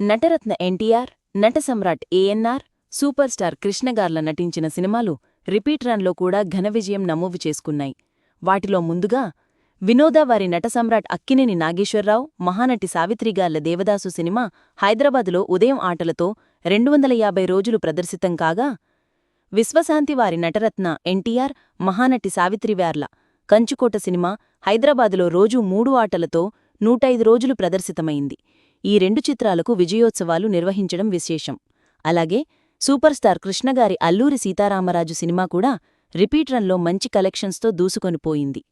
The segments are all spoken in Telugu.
నటరత్న ఎన్టీఆర్ నట సమ్రాట్ ఏఎన్ఆర్ సూపర్ స్టార్ కృష్ణగార్ల నటించిన సినిమాలు రిపీట్ రన్లో కూడా ఘన విజయం నమోదు చేసుకున్నాయి. వాటిలో ముందుగా వినోద వారి నట సమ్రాట్ అక్కినేని నాగేశ్వరరావు మహానటి సావిత్రిగార్ల దేవదాసు సినిమా హైదరాబాదులో ఉదయం ఆటలతో రెండు వందల యాభై రోజులు ప్రదర్శితం కాగా విశ్వశాంతి వారి నటరత్న ఎన్టీఆర్ మహానటి సావిత్రివార్ల కంచుకోట సినిమా హైదరాబాదులో రోజూ మూడు ఆటలతో నూటైదు రోజులు ప్రదర్శితమైంది. ఈ రెండు చిత్రాలకు విజయోత్సవాలు నిర్వహించడం విశేషం. అలాగే సూపర్ స్టార్ కృష్ణగారి అల్లూరి సీతారామరాజు సినిమా కూడా రిపీట్ రన్లో మంచి కలెక్షన్స్తో దూసుకొనిపోయింది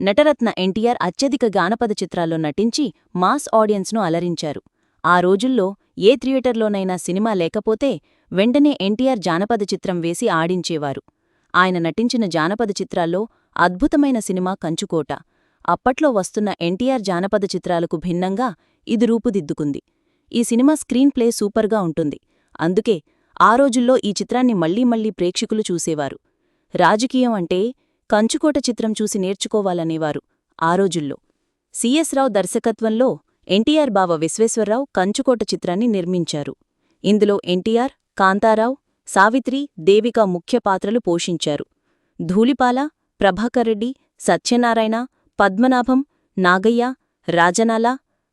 నటరత్న ఎన్టీఆర్ అత్యధిక గానపద చిత్రాల్లో నటించి మాస్ ఆడియన్స్ను అలరించారు. ఆ రోజుల్లో ఏ థియేటర్లోనైనా సినిమా లేకపోతే వెంటనే ఎన్టీఆర్ జానపద చిత్రం వేసి ఆడించేవారు. ఆయన నటించిన జానపద చిత్రాల్లో అద్భుతమైన సినిమా కంచుకోట. అప్పట్లో వస్తున్న ఎన్టీఆర్ జానపద చిత్రాలకు భిన్నంగా ఇది రూపుదిద్దుకుంది. ఈ సినిమా స్క్రీన్ ప్లే సూపర్గా ఉంటుంది. అందుకే ఆ రోజుల్లో ఈ చిత్రాన్ని మళ్ళీ మళ్ళీ ప్రేక్షకులు చూసేవారు. రాజకీయం అంటే కంచుకోట చిత్రం చూసి నేర్చుకోవాలనేవారు ఆ రోజుల్లో. సిఎస్ రావు దర్శకత్వంలో ఎన్టీఆర్ బావ విశ్వేశ్వరరావు కంచుకోట చిత్రాన్ని నిర్మించారు. ఇందులో ఎన్టీఆర్ కాంతారావు సావిత్రి దేవిక ముఖ్య పాత్రలు పోషించారు. ధూళిపాల ప్రభాకర్రెడ్డి సత్యనారాయణ పద్మనాభం నాగయ్య రాజనాల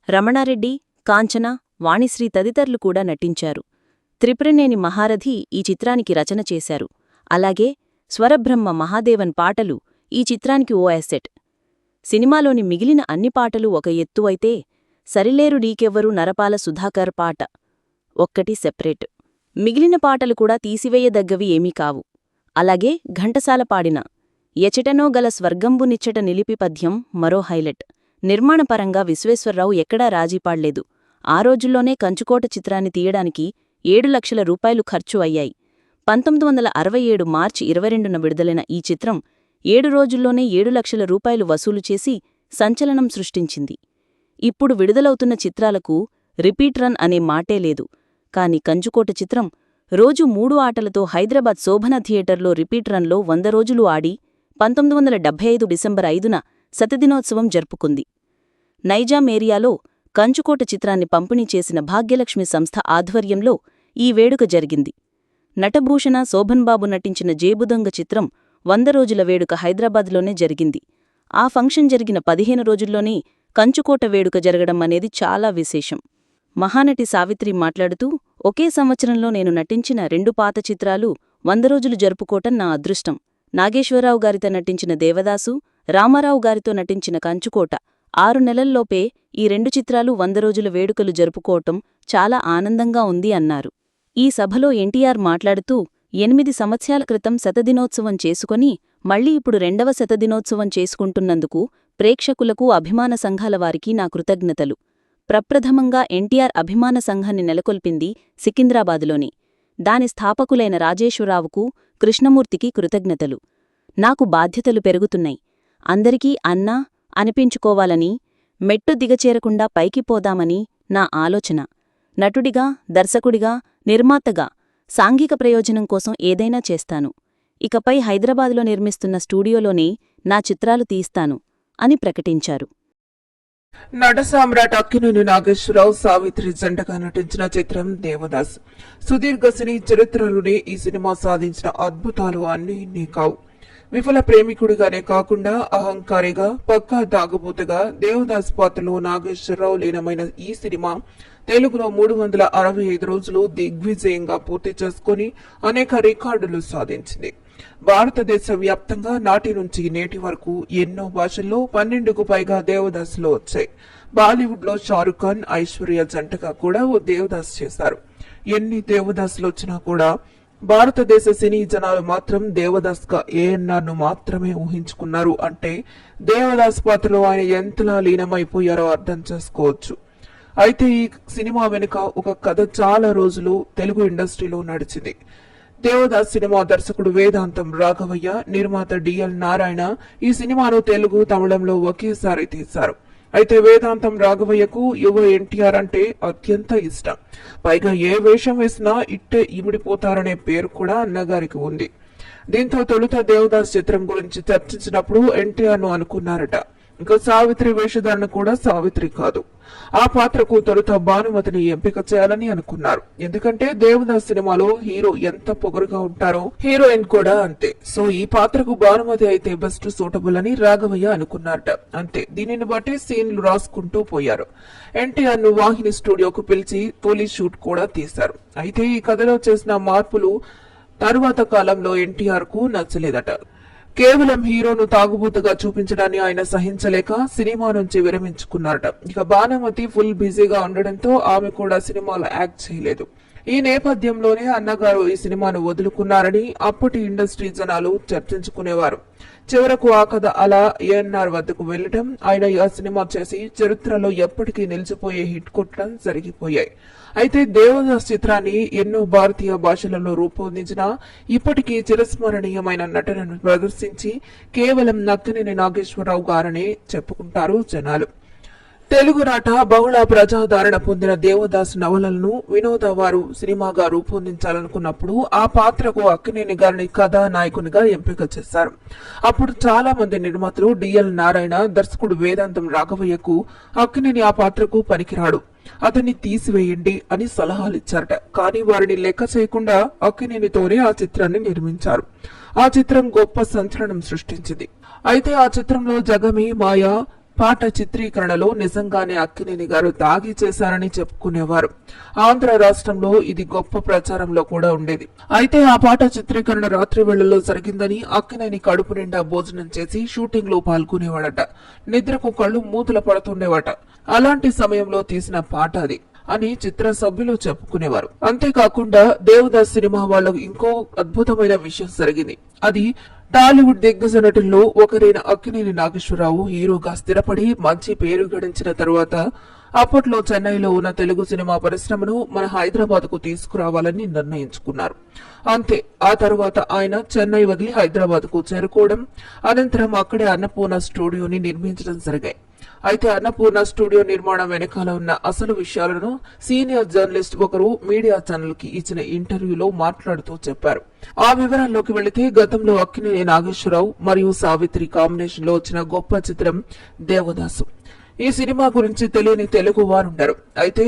రమణారెడ్డి కాంచన వాణిశ్రీ తదితరులు కూడా నటించారు. త్రిపురనేని మహారథి ఈ చిత్రానికి రచన చేశారు. అలాగే స్వరబ్రహ్మ మహాదేవన్ పాటలు ఈ చిత్రానికి ఓ అసెట్ సినిమాలోని మిగిలిన అన్ని పాటలు ఒక ఎత్తు అయితే సరిలేరు డీకెవ్వరు నరపాల సుధాకర్ పాట ఒక్కటి సెపరేట్. మిగిలిన పాటలు కూడా తీసివేయదగ్గవి ఏమీ కావు. అలాగే ఘంటసాల పాడిన ఎచటనో గల స్వర్గంబునిచ్చట నిలిపి పద్యం మరో హైలైట్. నిర్మాణపరంగా విశ్వేశ్వరరావు ఎక్కడా రాజీపాడ్లేదు ఆ రోజుల్లోనే కంచుకోట చిత్రాన్ని తీయడానికి ఏడు లక్షల రూపాయలు ఖర్చు అయ్యాయి. పంతొమ్మిది వందల అరవై ఏడు మార్చి ఇరవై రెండున విడుదలైన ఈ చిత్రం ఏడు రోజుల్లోనే ఏడు లక్షల రూపాయలు వసూలు చేసి సంచలనం సృష్టించింది. ఇప్పుడు విడుదలవుతున్న చిత్రాలకు రిపీట్ రన్ అనే మాటే లేదు. కాని కంచుకోట చిత్రం రోజు మూడు ఆటలతో హైదరాబాద్ శోభన థియేటర్లో రిపీట్ రన్లో వంద రోజులు ఆడి పంతొమ్మిది వందల డెబ్బై ఐదు డిసెంబర్ ఐదున శతదినోత్సవం జరుపుకుంది. నైజాం ఏరియాలో కంచుకోట చిత్రాన్ని పంపిణీ చేసిన భాగ్యలక్ష్మి సంస్థ ఆధ్వర్యంలో ఈ వేడుక జరిగింది. నటభూషణ శోభన్బాబు నటించిన జేబుదొంగ చిత్రం వంద రోజుల వేడుక హైదరాబాద్లోనే జరిగింది. ఆ ఫంక్షన్ జరిగిన పదిహేను రోజుల్లోనే కంచుకోట వేడుక జరగడం అనేది చాలా విశేషం. మహానటి సావిత్రి మాట్లాడుతూ ఒకే సంవత్సరంలో నేను నటించిన రెండు పాత చిత్రాలు వంద రోజులు జరుపుకోవటం నా అదృష్టం. నాగేశ్వరరావు గారితో నటించిన దేవదాసు రామారావు గారితో నటించిన కంచుకోట ఆరు నెలల్లోపే ఈ రెండు చిత్రాలు వంద రోజుల వేడుకలు జరుపుకోవటం చాలా ఆనందంగా ఉంది అన్నారు. ఈ సభలో ఎన్టీఆర్ మాట్లాడుతూ ఎనిమిది సంవత్సరాల క్రితం శతదినోత్సవం చేసుకొని మళ్ళీ ఇప్పుడు రెండవ శతదినోత్సవం చేసుకుంటున్నందుకు ప్రేక్షకులకు అభిమాన సంఘాల వారికి నా కృతజ్ఞతలు. ప్రప్రథమంగా ఎన్టీఆర్ అభిమాన సంఘాన్ని నెలకొల్పింది సికింద్రాబాదులోని. దాని స్థాపకులైన రాజేశ్వరరావుకు కృష్ణమూర్తికి కృతజ్ఞతలు. నాకు బాధ్యతలు పెరుగుతున్నాయి. అందరికీ అన్నా అనిపించుకోవాలని మెట్టు దిగచేరకుండా పైకి పోదామని నా ఆలోచన. నటుడిగా దర్శకుడిగా నిర్మాతగా సాంఘిక ప్రయోజనం కోసం ఏదైనా చేస్తాను. ఇకపై హైదరాబాదులో నిర్మిస్తున్న స్టూడియోలోనే నా చిత్రాలు తీస్తాను అని ప్రకటించారు. నట సామ్రాట్ అక్కినేని నాగేశ్వరరావు సావిత్రి జంటగా నటించిన చిత్రం దేవదాస్. సుదీర్ఘ సినీ చరిత్రలోనే ఈ సినిమా సాధించిన అద్భుతాలు అన్నీ ఇన్ని కావు విఫల ప్రేమికుడిగానే కాకుండా అహంకారిగా పక్కా దాగుబోతుగా దేవదాస్ పాత్రలో నాగేశ్వరరావు లీనమైన ఈ సినిమా తెలుగులో మూడు వందల అరవై ఐదు రోజులు దిగ్విజయంగా పూర్తి చేసుకుని అనేక రికార్డులు సాధించింది. భారతదేశ వ్యాప్తంగా నాటి నుంచి నేటి వరకు ఎన్నో భాషల్లో పన్నెండుకు పైగా దేవదాసులు వచ్చాయి. బాలీవుడ్లో షారుఖ్ ఖాన్ ఐశ్వర్య జంటగా కూడా ఓ దేవదాస్ చేశారు. ఎన్ని దేవదాసులు వచ్చినా కూడా భారతదేశ సినీ జనాలు మాత్రం దేవదాస్గా ఏఎన్ఆర్ను మాత్రమే ఊహించుకున్నారు. అంటే దేవదాస్ పాత్రలో ఆయన ఎంతలా లీనమైపోయారో అర్థం చేసుకోవచ్చు. అయితే ఈ సినిమా వెనుక ఒక కథ చాలా రోజులు తెలుగు ఇండస్ట్రీలో నడిచింది. దేవదాస్ సినిమా దర్శకుడు వేదాంతం రాఘవయ్య నిర్మాత డిఎల్ నారాయణ ఈ సినిమాను తెలుగు తమిళంలో ఒకేసారి తీశారు. అయితే వేదాంతం రాఘవయ్యకు యువ ఎన్టీఆర్ అంటే అత్యంత ఇష్టం. పైగా ఏ వేషం వేసినా ఇట్టే ఇమిడిపోతారనే పేరు కూడా అన్నగారికి ఉంది. దీంతో తొలుత దేవదాస్ చిత్రం గురించి చర్చించినప్పుడు ఎన్టీఆర్ను అనుకున్నారట. ఇంకా సావిత్రి వేషధారణ కూడా సావిత్రి కాదు. ఆ పాత్రకు తొలుత భానుమతిని ఎంపిక చేయాలని అనుకున్నారు. ఎందుకంటే దేవదాస్ సినిమాలో హీరో ఎంత పొగరుగా ఉంటారో హీరోయిన్ కూడా అంతే. సో ఈ పాత్రకు భానుమతి అయితే బెస్ట్ సూటబుల్ అని రాఘవయ్య అనుకున్నారట. అంతే. దీనిని బట్టి సీన్లు రాసుకుంటూ పోయారు. ఎన్టీఆర్ను వాహిని స్టూడియోకు పిలిచి తొలి షూట్ కూడా తీశారు. అయితే ఈ కథలో చేసిన మార్పులు తరువాత కాలంలో ఎన్టీఆర్కు నచ్చలేదట. కేవలం హీరోను తాగుబూతగా చూపించడాన్ని ఆయన సహించలేక సినిమా నుంచి విరమించుకున్నారట. ఇక భానుమతి ఫుల్ బిజీగా ఉండడంతో ఆమె కూడా సినిమాలో యాక్ట్ చేయలేదు. ఈ నేపథ్యంలోనే అన్నగారు ఈ సినిమాను వదులుకున్నారని అప్పటి ఇండస్ట్రీ జనాలు చర్చించుకునేవారు. చివరకు ఆ కథ అలా ఏఎన్ఆర్ వద్దకు వెళ్ళడం ఆయన ఆ సినిమా చేసి చరిత్రలో ఎప్పటికీ నిలిచిపోయే హిట్ కొట్టడం జరిగిపోయాయి. అయితే దేవదాస్ చిత్రాన్ని ఎన్నో భారతీయ భాషలలో రూపొందించిన ఇప్పటికీ చిరస్మరణీయమైన నటనను ప్రదర్శించి కేవలం నక్కినేని నాగేశ్వరరావు గారనే చెప్పుకుంటారు జనాలు. తెలుగు నాట బహుళ ప్రజాదరణ పొందిన దేవదాస్ నవలలను వినోద వారు సినిమాగా రూపొందించాలనుకున్నప్పుడు ఆ పాత్రకు అక్కినేని గారిని కథానాయకునిగా ఎంపిక చేశారు. అప్పుడు చాలా మంది నిర్మాతలు డిఎల్ నారాయణ దర్శకుడు వేదాంతం రాఘవయ్యకు అక్కినేని ఆ పాత్రకు పనికిరాడు. అతన్ని తీసివేయండి అని సలహాలు ఇచ్చారట కానీ వారిని లెక్క చేయకుండా అక్కినేనితోనే ఆ చిత్రాన్ని నిర్మించారు. ఆ చిత్రం గొప్ప సంచలనం సృష్టించింది. అయితే ఆ చిత్రంలో జగమి మాయా పాట చిత్రీకరణలో నిజంగానే అక్కినేని గారు దాగి చేశారని చెప్పుకునేవారు. ఆంధ్ర రాష్ట్రంలో ఇది గొప్ప ప్రచారంలో కూడా ఉండేది. అయితే ఆ పాట చిత్రీకరణ రాత్రి వేళల్లో జరిగిందని అక్కినేని కడుపు నిండా భోజనం చేసి షూటింగ్లో పాల్గొనేవాడట. నిద్రకు కళ్ళు మూతలు పడుతుండేవాట. అలాంటి సమయంలో తీసిన పాట అది అని చిత్ర సభ్యులు చెప్పుకునేవారు. అంతేకాకుండా దేవదాస్ సినిమా వాళ్ళకు ఇంకో అద్భుతమైన విషయం జరిగింది. అది టాలీవుడ్ దిగ్గజ నటుల్లో ఒకరైన అక్కినేని నాగేశ్వరరావు హీరోగా స్థిరపడి మంచి పేరు గడించిన తరువాత అప్పట్లో చెన్నైలో ఉన్న తెలుగు సినిమా పరిశ్రమను మన హైదరాబాద్కు తీసుకురావాలని నిర్ణయించుకున్నారు. అంతే ఆ తర్వాత ఆయన చెన్నై వదిలి హైదరాబాద్కు చేరుకోవడం అనంతరం అక్కడే అన్నపూర్ణ స్టూడియోని నిర్మించడం జరిగాయి. అయితే అన్నపూర్ణ స్టూడియో నిర్మాణం వెనకాల ఉన్న అసలు విషయాలను సీనియర్ జర్నలిస్ట్ ఒకరు మీడియా ఛానల్కి ఇచ్చిన ఇంటర్వ్యూలో మాట్లాడుతూ చెప్పారు. ఆ వివరాల్లోకి వెళితే గతంలో అక్కినేని నాగేశ్వరరావు మరియు సావిత్రి కాంబినేషన్లో వచ్చిన గొప్ప చిత్రం దేవదాసు. ఈ సినిమా గురించి తెలియని తెలుగు వారుంటారు అయితే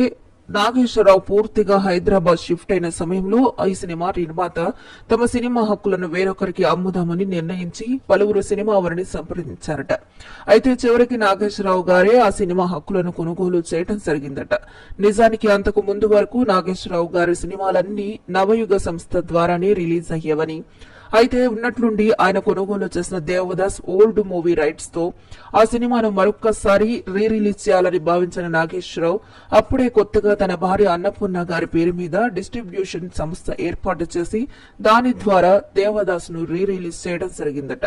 నాగేశ్వరరావు పూర్తిగా హైదరాబాద్ షిఫ్ట్ అయిన సమయంలో ఈ సినిమా నిర్మాత తమ సినిమా హక్కులను వేరొకరికి అమ్ముదామని నిర్ణయించి పలువురు సినిమా వారిని సంప్రదించారట. అయితే చివరికి నాగేశ్వరరావు గారే ఆ సినిమా హక్కులను కొనుగోలు చేయడం జరిగిందట. నిజానికి అంతకు ముందు వరకు నాగేశ్వరరావు గారి సినిమాలన్నీ నవయుగ సంస్థ ద్వారానే రిలీజ్ అయ్యేవని అయితే ఉన్నట్లుండి ఆయన కొనుగోలు చేసిన దేవదాస్ ఓల్డ్ మూవీ రైట్స్తో ఆ సినిమాను మరొక్కసారి రీ రిలీజ్ చేయాలని భావించిన నాగేశ్వరరావు అప్పుడే కొత్తగా తన భార్య అన్నపూర్ణ గారి పేరు మీద డిస్ట్రిబ్యూషన్ సంస్థ ఏర్పాటు చేసి దాని ద్వారా దేవదాస్ను రీ రిలీజ్ చేయడం జరిగిందట.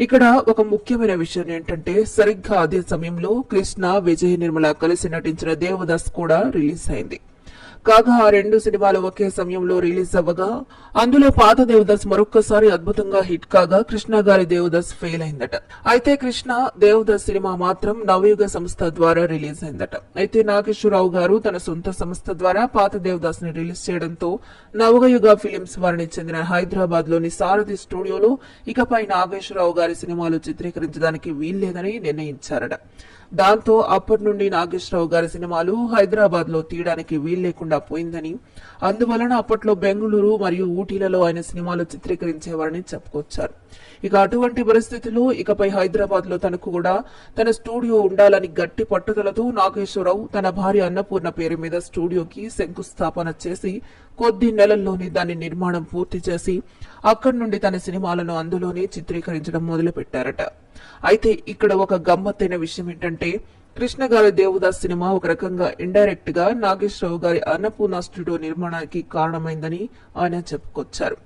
ఇక్కడ ఒక ముఖ్యమైన విషయం ఏంటంటే సరిగ్గా అదే సమయంలో కృష్ణ విజయ నిర్మల కలిసి నటించిన దేవదాస్ కూడా రిలీజ్ అయింది. కాగా ఆ రెండు సినిమాలు ఒకే సమయంలో రిలీజ్ అవ్వగా అందులో పాత దేవదాస్ మరొక్కసారి అద్భుతంగా హిట్ కాగా కృష్ణ గారి దేవదాస్ ఫెయిల్ అయిందట. అయితే కృష్ణ దేవదాస్ సినిమా మాత్రం నవయుగ సంస్థ ద్వారా రిలీజ్ అయిందట. అయితే నాగేశ్వరరావు గారు తన సొంత సంస్థ ద్వారా పాత దేవదాస్ని రిలీజ్ చేయడంతో నవయుగ ఫిలిమ్స్ వారిని చెందిన హైదరాబాద్లోని సారథి స్టూడియోలో ఇకపై నాగేశ్వరరావు గారి సినిమాలు చిత్రీకరించడానికి వీల్లేదని నిర్ణయించారట. దాంతో అప్పటి నుండి నాగేశ్వరరావు గారి సినిమాలు హైదరాబాద్లో తీయడానికి వీల్లేకుండా పోయిందని అందువలన అప్పట్లో బెంగళూరు మరియు ఊటీలలో ఆయన సినిమాలు చిత్రీకరించేవారని చెప్పుకొచ్చారు. ఇక అటువంటి పరిస్థితుల్లో ఇకపై హైదరాబాద్లో తనకు కూడా తన స్టూడియో ఉండాలని గట్టి పట్టుదలతో నాగేశ్వరరావు తన భార్య అన్నపూర్ణ పేరు మీద స్టూడియోకి శంకుస్థాపన చేసి కొద్ది నెలల్లోనే దాని నిర్మాణం పూర్తి చేసి అక్కడి నుండి తన సినిమాలను అందులోనే చిత్రీకరించడం మొదలు పెట్టారట అయితే ఇక్కడ ఒక గమ్మత్తైన విషయం ఏంటంటే కృష్ణ గారి దేవదాస్ సినిమా ఒక రకంగా ఇండైరెక్ట్గా నాగేశ్వరరావు గారి అన్నపూర్ణ స్టూడియో నిర్మాణానికి కారణమైందని ఆయన చెప్పుకొచ్చారు.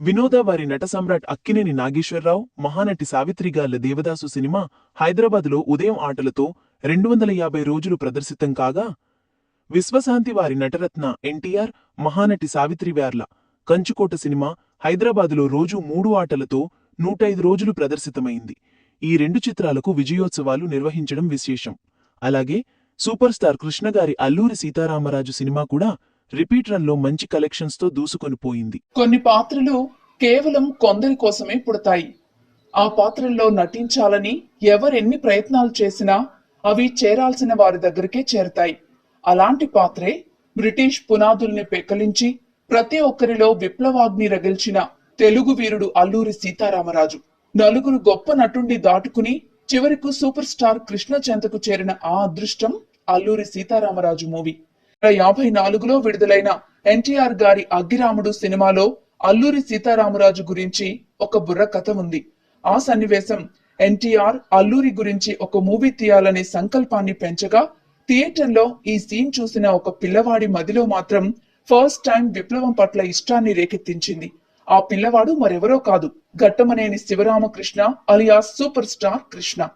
వినోద వారి నట సమ్రాట్ అక్కినేని నాగేశ్వరరావు మహానటి సావిత్రి గార్ల దేవదాసు సినిమా హైదరాబాద్లో ఉదయం ఆటలతో రెండు వందల యాభై రోజులు ప్రదర్శితం కాగా విశ్వశాంతి వారి నటరత్న ఎన్టీఆర్ మహానటి సావిత్రి వ్యార్ల కంచుకోట సినిమా హైదరాబాదులో రోజు మూడు ఆటలతో నూట ఐదు రోజులు ప్రదర్శితమైంది. ఈ రెండు చిత్రాలకు విజయోత్సవాలు నిర్వహించడం విశేషం. అలాగే సూపర్ స్టార్ కృష్ణగారి అల్లూరి సీతారామరాజు సినిమా కూడా రిపీట్ రన్లో మంచి కలెక్షన్స్తో దూసుకొని పోయింది. కొన్ని పాత్రలు కేవలం కొందరి కోసమే పుడతాయి. ఆ పాత్రల్లో నటించాలని ఎవరెన్ని ప్రయత్నాలు చేసినా అవి చేరాల్సిన వారి దగ్గరికే చేరతాయి. అలాంటి పాత్రే బ్రిటిష్ పునాదుల్ని పెక్కలించి ప్రతి ఒక్కరిలో విప్లవాగ్ని రగిల్చిన తెలుగు వీరుడు అల్లూరి సీతారామరాజు. నలుగురు గొప్ప నటుండి దాటుకుని చివరకు సూపర్ స్టార్ కృష్ణ చెంతకు చేరిన ఆ అదృష్టం అల్లూరి సీతారామరాజు మూవీ. యాభై నాలుగులో విడుదలైన ఎన్టీఆర్ గారి అగ్గిరాముడు సినిమాలో అల్లూరి సీతారామరాజు గురించి ఒక బుర్ర కథ ఉంది. ఆ సన్నివేశం ఎన్టీఆర్ అల్లూరి గురించి ఒక మూవీ తీయాలనే సంకల్పాన్ని పెంచగా థియేటర్లో ఈ సీన్ చూసిన ఒక పిల్లవాడి మదిలో మాత్రం ఫస్ట్ టైం విప్లవం పట్ల ఇష్టాన్ని రేకెత్తించింది. ఆ పిల్లవాడు మరెవరో కాదు. Ghattamaneni Sivaramakrishna alias super star Krishna.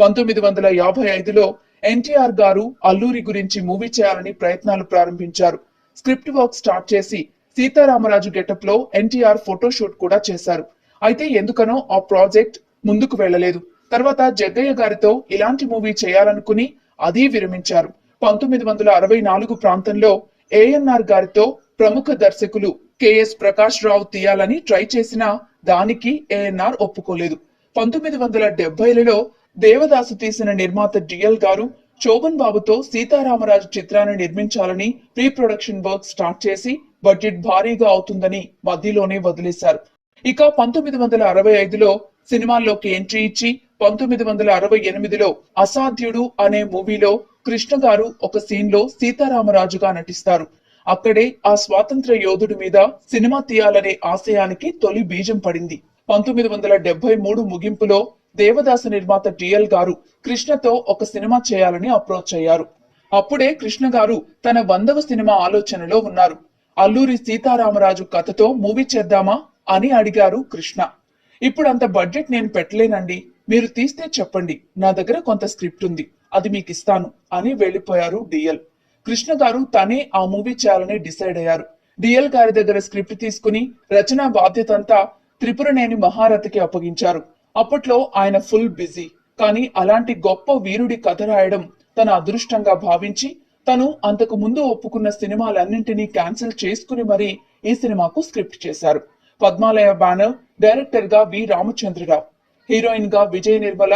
పంతొమ్మిది వందల యాభై ఐదులో ఎన్టీఆర్ గారు అల్లూరి గురించి మూవీ చేయాలని ప్రయత్నాలు ప్రారంభించారు. స్క్రిప్ట్ వర్క్ స్టార్ట్ చేసి సీతారామరాజు గెటప్లో ఎన్టీఆర్ ఫోటోషూట్ కూడా చేశారు. అయితే ఎందుకనో ఆ ప్రాజెక్ట్ ముందుకు వెళ్ళలేదు. తర్వాత జగ్గయ్య గారితో ఇలాంటి మూవీ చేయాలనుకుని అది విరమించారు. పంతొమ్మిది వందల అరవై నాలుగు ప్రాంతంలో ఏఎన్ఆర్ గారితో ప్రముఖ దర్శకులు కెఎస్ ప్రకాష్ రావు తీయాలని ట్రై చేసినా దానికి ఏఎన్ఆర్ ఒప్పుకోలేదు. పంతొమ్మిది వందల డెబ్బైలలో దేవదాసు తీసిన నిర్మాత డిఎల్ గారు శోభన్ బాబుతో సీతారామరాజు చిత్రాన్ని నిర్మించాలని ప్రీ ప్రొడక్షన్ వర్క్ స్టార్ట్ చేసి బడ్జెట్ భారీగా అవుతుందని మధ్యలోనే వదిలేశారు. ఇక పంతొమ్మిది వందల అరవై ఐదులో సినిమాల్లోకి ఎంట్రీ ఇచ్చి పంతొమ్మిది వందల అరవై ఎనిమిదిలో అసాధ్యుడు అనే మూవీలో కృష్ణ గారు ఒక సీన్లో సీతారామరాజుగా నటిస్తారు. అక్కడే ఆ స్వాతంత్ర యోధుడి మీద సినిమా తీయాలనే ఆశయానికి తొలి బీజం పడింది. పంతొమ్మిది వందల డెబ్బై మూడు ముగింపులో దేవదాసు నిర్మాత టిఎల్ గారు కృష్ణతో ఒక సినిమా చేయాలని అప్రోచ్ అయ్యారు. అప్పుడే కృష్ణ గారు తన వందవ సినిమా ఆలోచనలో ఉన్నారు. అల్లూరి సీతారామరాజు కథతో మూవీ చేద్దామా? అని అడిగారు కృష్ణ. ఇప్పుడు అంత బడ్జెట్ నేను పెట్టలేనండి. మీరు తీస్తే చెప్పండి. నా దగ్గర కొంత స్క్రిప్ట్ ఉంది. అది మీకు ఇస్తాను అని వెళ్ళిపోయారు డిఎల్. కృష్ణ గారు తనే ఆ మూవీ చేయాలని డిసైడ్ అయ్యారు. డిఎల్ గారి దగ్గర స్క్రిప్ట్ తీసుకుని రచనా బాధ్యత అంతా త్రిపురనేని మహారథకి అప్పగించారు. అప్పట్లో ఆయన ఫుల్ బిజీ. కానీ అలాంటి గొప్ప వీరుడి కథ రాయడం తన అదృష్టంగా భావించి తను అంతకు ముందు ఒప్పుకున్న సినిమాలన్నింటినీ క్యాన్సిల్ చేసుకుని మరీ ఈ సినిమాకు స్క్రిప్ట్ చేశారు. పద్మాలయ బ్యానర్ డైరెక్టర్గా వి రామచంద్రరావు హీరోయిన్గా విజయ నిర్మల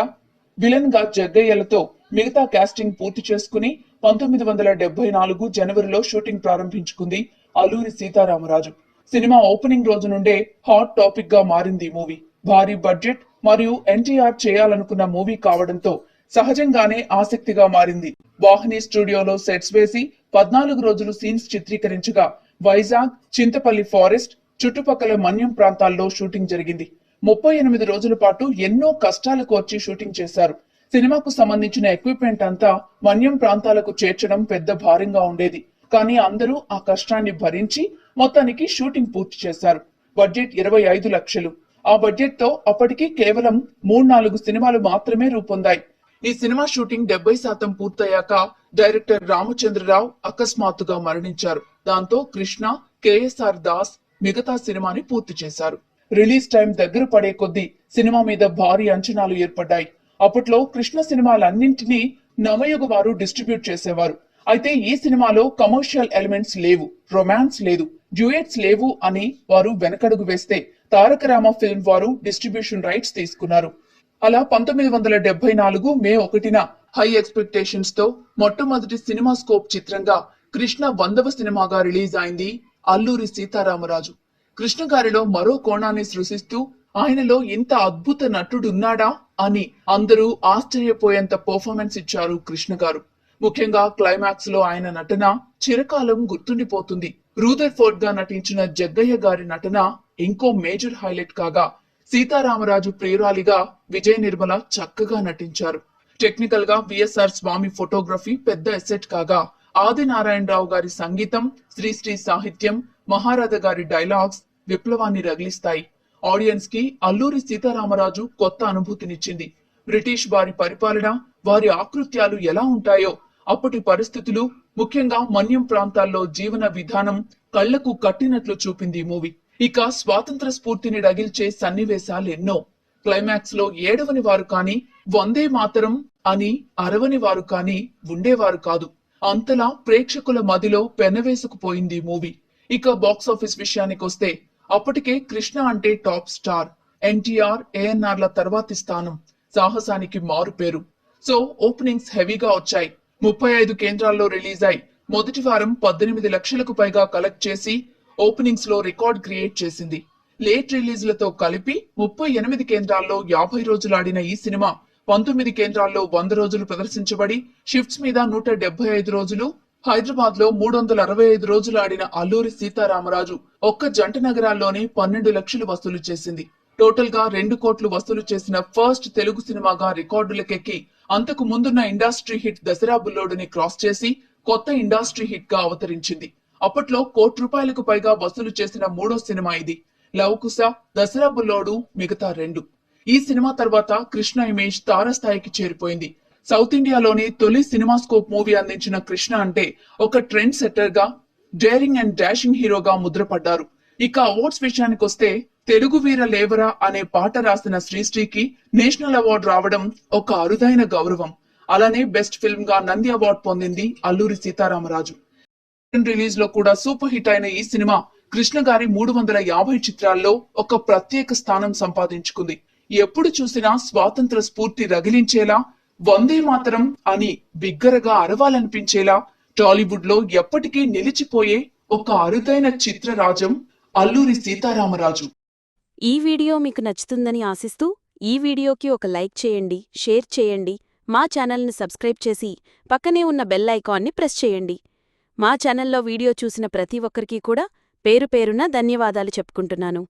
విలన్గా జగ్గయ్యలతో మిగతా కాస్టింగ్ పూర్తి చేసుకుని పంతొమ్మిది వందల డెబ్బై నాలుగు జనవరిలో షూటింగ్ ప్రారంభించుకుంది అల్లూరి సీతారామరాజు. సినిమా ఓపెనింగ్ రోజు నుండే హాట్ టాపిక్గా మారింది మూవీ. భారీ బడ్జెట్ మరియు ఎన్టీఆర్ చేయాలనుకున్న మూవీ కావడంతో సహజంగానే ఆసక్తిగా మారింది. వాహిని స్టూడియోలో సెట్స్ వేసి పద్నాలుగు రోజులు సీన్స్ చిత్రీకరించగా వైజాగ్ చింతపల్లి ఫారెస్ట్ చుట్టుపక్కల మన్యం ప్రాంతాల్లో షూటింగ్ జరిగింది. ముప్పై ఎనిమిది రోజుల పాటు ఎన్నో కష్టాలకు వచ్చి షూటింగ్ చేశారు. సినిమాకు సంబంధించిన ఎక్విప్మెంట్ అంతా మన్యం ప్రాంతాలకు చేర్చడం పెద్ద భారంగా ఉండేది. కానీ అందరూ ఆ కష్టాన్ని భరించి మొత్తానికి షూటింగ్ పూర్తి చేశారు. బడ్జెట్ ఇరవై ఐదు లక్షలు. ఆ బడ్జెట్తో అప్పటికి కేవలం మూడు నాలుగు సినిమాలు మాత్రమే రూపొందాయి. ఈ సినిమా షూటింగ్ డెబ్బై శాతం పూర్తయ్యాక డైరెక్టర్ రామచంద్రరావు అకస్మాత్తుగా మరణించారు. దాంతో కృష్ణ కేఎస్ఆర్ దాస్ మిగతా సినిమాని పూర్తి చేశారు. రిలీజ్ టైం దగ్గర పడే కొద్దీ సినిమా మీద భారీ అంచనాలు ఏర్పడ్డాయి. అప్పట్లో కృష్ణ సినిమాలన్నింటినీ నవయుగ వారు డిస్ట్రిబ్యూట్ చేసేవారు. అయితే ఈ సినిమాలో కమర్షియల్ ఎలిమెంట్స్ లేవు రొమాన్స్ లేదు డ్యూయట్స్ లేవు అని వారు వెనకడుగు వేస్తే తారక రామ ఫిల్మ్ వారు డిస్ట్రిబ్యూషన్ రైట్స్ తీసుకున్నారు. అలా పంతొమ్మిది వందల డెబ్బై నాలుగు మే ఒకటిన హై ఎక్స్పెక్టేషన్స్తో మొట్టమొదటి సినిమా స్కోప్ చిత్రంగా కృష్ణ వందవ సినిమాగా రిలీజ్ అయింది అల్లూరి సీతారామరాజు. కృష్ణ గారిలో మరో కోణాన్ని సృష్టిస్తూ ఆయనలో ఇంత అద్భుత నటుడున్నాడా అని అందరూ ఆశ్చర్యపోయేంత పర్ఫార్మెన్స్ ఇచ్చారు కృష్ణ గారు ముఖ్యంగా క్లైమాక్స్లో ఆయన నటన చిరకాలం గుర్తుండిపోతుంది. రూదర్ ఫోర్డ్గా నటించిన జగ్గయ్య గారి నటన ఇంకో మేజర్ హైలైట్ కాగా సీతారామరాజు ప్రియురాలిగా విజయ నిర్మల చక్కగా నటించారు. టెక్నికల్గా విఎస్ఆర్ స్వామి ఫోటోగ్రఫీ పెద్ద ఎసెట్ కాగా ఆదినారాయణరావు గారి సంగీతం శ్రీశ్రీ సాహిత్యం మహారాధ గారి డైలాగ్స్ విప్లవాన్ని రగిలిస్తాయి. ఆడియన్స్కి అల్లూరి సీతారామరాజు కొత్త అనుభూతినిచ్చింది. బ్రిటిష్ వారి పరిపాలన వారి ఆకృత్యాలు ఎలా ఉంటాయో అప్పటి పరిస్థితులు ముఖ్యంగా మన్యం ప్రాంతాల్లో జీవన విధానం కళ్ళకు కట్టినట్లు చూపింది మూవీ. ఇక స్వాతంత్ర స్ఫూర్తిని రగిల్చే సన్నివేశాలు ఎన్నో. క్లైమాక్స్లో ఏడవని వారు కాని వందే మాతరం అని అరవని వారు కాని ఉండేవారు కాదు. అంతలా ప్రేక్షకుల మదిలో పెనవేసుకుపోయింది మూవీ. ఇక బాక్స్ ఆఫీస్ విషయానికి వస్తే అప్పటికే కృష్ణ అంటే టాప్ స్టార్. ఎన్టీఆర్ ఏఎన్ఆర్ల తర్వాతి స్థానం సాహసానికి మారు పేరు సో ఓపెనింగ్స్ హెవీగా వచ్చాయి. ముప్పై ఐదు కేంద్రాల్లో రిలీజ్. అయి మొదటి వారం పద్దెనిమిది లక్షలకు పైగా కలెక్ట్ చేసి ఓపెనింగ్స్లో రికార్డ్ క్రియేట్ చేసింది. లేట్ రిలీజ్లతో కలిపి ముప్పై ఎనిమిది కేంద్రాల్లో యాభై రోజులు ఆడిన ఈ సినిమా పంతొమ్మిది కేంద్రాల్లో వంద రోజులు ప్రదర్శించబడి షిఫ్ట్స్ మీద నూట డెబ్బై ఐదు రోజులు హైదరాబాద్లో మూడు వందల అరవై ఐదు రోజులు ఆడిన అల్లూరి సీతారామరాజు ఒక్క జంట నగరాల్లోనే పన్నెండు లక్షలు వసూలు చేసింది. టోటల్గా రెండు కోట్లు వసూలు చేసిన ఫస్ట్ తెలుగు సినిమాగా రికార్డులకెక్కి అంతకు ముందున్న ఇండస్ట్రీ హిట్ దసరా బుల్లోడుని క్రాస్ చేసి కొత్త ఇండస్ట్రీ హిట్గా అవతరించింది. అప్పట్లో కోటి రూపాయలకు పైగా వసూలు చేసిన మూడో సినిమా ఇది. లవకుశ దసరా బుల్లోడు మిగతా రెండు. ఈ సినిమా తర్వాత కృష్ణ ఇమేజ్ తారస్థాయికి చేరిపోయింది. సౌత్ ఇండియాలోని తొలి సినిమా స్కోప్ మూవీ అందించిన కృష్ణ అంటే ఒక ట్రెండ్ సెట్టర్గా డేరింగ్ అండ్ డాషింగ్ హీరోగా ముద్రపడ్డారు. ఇక అవార్డ్స్ విషయానికి వస్తే తెలుగు వీర లేవరా అనే పాట రాసిన శ్రీశ్రీకి నేషనల్ అవార్డు రావడం ఒక అరుదైన గౌరవం. అలానే బెస్ట్ ఫిల్మ్గా నంది అవార్డు పొందింది అల్లూరి సీతారామరాజు. రిలీజ్లో కూడా సూపర్ హిట్ అయిన ఈ సినిమా కృష్ణ గారి మూడు వందల యాభై చిత్రాల్లో ఒక ప్రత్యేక స్థానం సంపాదించుకుంది. ఎప్పుడు చూసినా స్వాతంత్ర స్ఫూర్తి రగిలించేలా వందే మాతరం అని బిగ్గరగా అరవాలనిపించేలా టాలీవుడ్లో ఎప్పటికీ నిలిచిపోయే ఒక అరుదైన చిత్రరాజం అల్లూరి సీతారామరాజు. ఈ వీడియో మీకు నచ్చుతుందని ఆశిస్తూ ఈ వీడియోకి ఒక లైక్ చేయండి షేర్ చేయండి మా ఛానల్ని సబ్స్క్రైబ్ చేసి పక్కనే ఉన్న బెల్ ఐకాన్ని ప్రెస్ చేయండి. మా ఛానల్లో వీడియో చూసిన ప్రతి ఒక్కరికీ కూడా పేరు పేరున ధన్యవాదాలు చెప్పుకుంటున్నాను.